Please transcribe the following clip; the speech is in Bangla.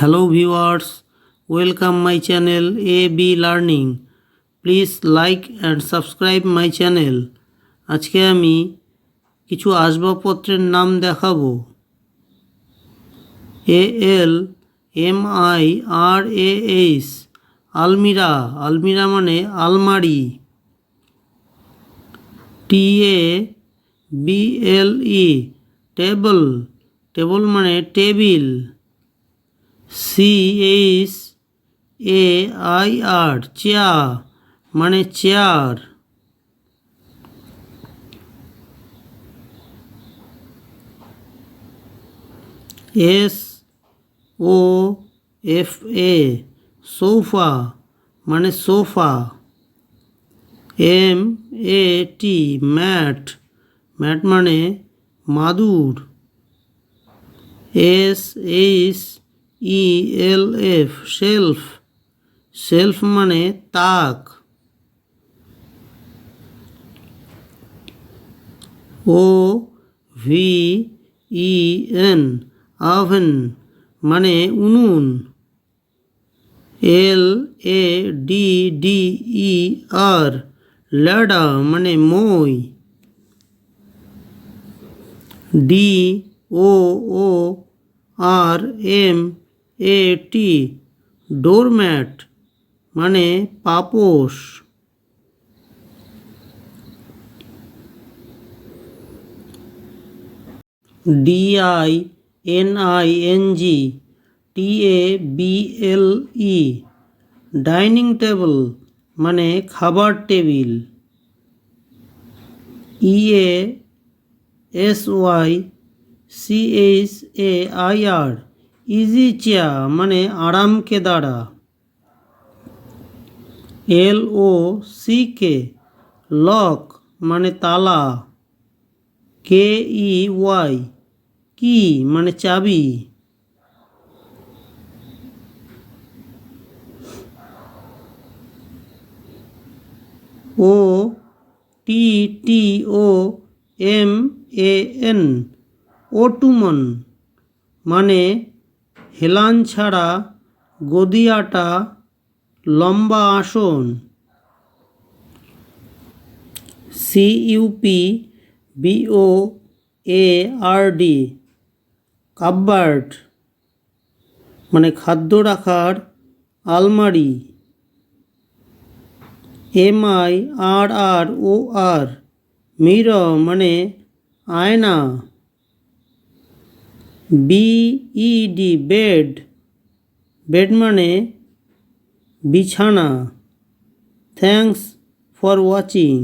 Hello viewers, welcome my channel AB Learning. Please like and subscribe my channel. আজকে আমি কিছু আসবাবপত্রের নাম দেখাবো A L M I R A H almirah almirah মানে আলমারি T A B L E table table মানে table C H A I R chair মানে chair S O F A sofa মানে sofa M A T mat mat মানে মাদুর S H E L F shelf shelf মানে তাক। O V E N oven মানে উনুন। এল A D D E R ladder মানে মই। D O O R M A T, doormat মানে পাপোশ। D I N I N G, T A B L E, dining table মানে খাবার table. E A S Y C H A I R. Easy chair মানে আরাম কেদারা এল ও সি কে, লক মানে তালা। কে ই ওয়াই, কি মানে চাবি। ও টি টি ও এম এ এন ওটুমন মানে হেলান ছাড়া গদিয়াটা লম্বা আসন। C U P B O A R D cupboard মানে খাদ্য রাখার আলমারি। M I R R O R mirror মানে আয়না। বিইডি বেড বেড মানে বিছানা। Thanks for watching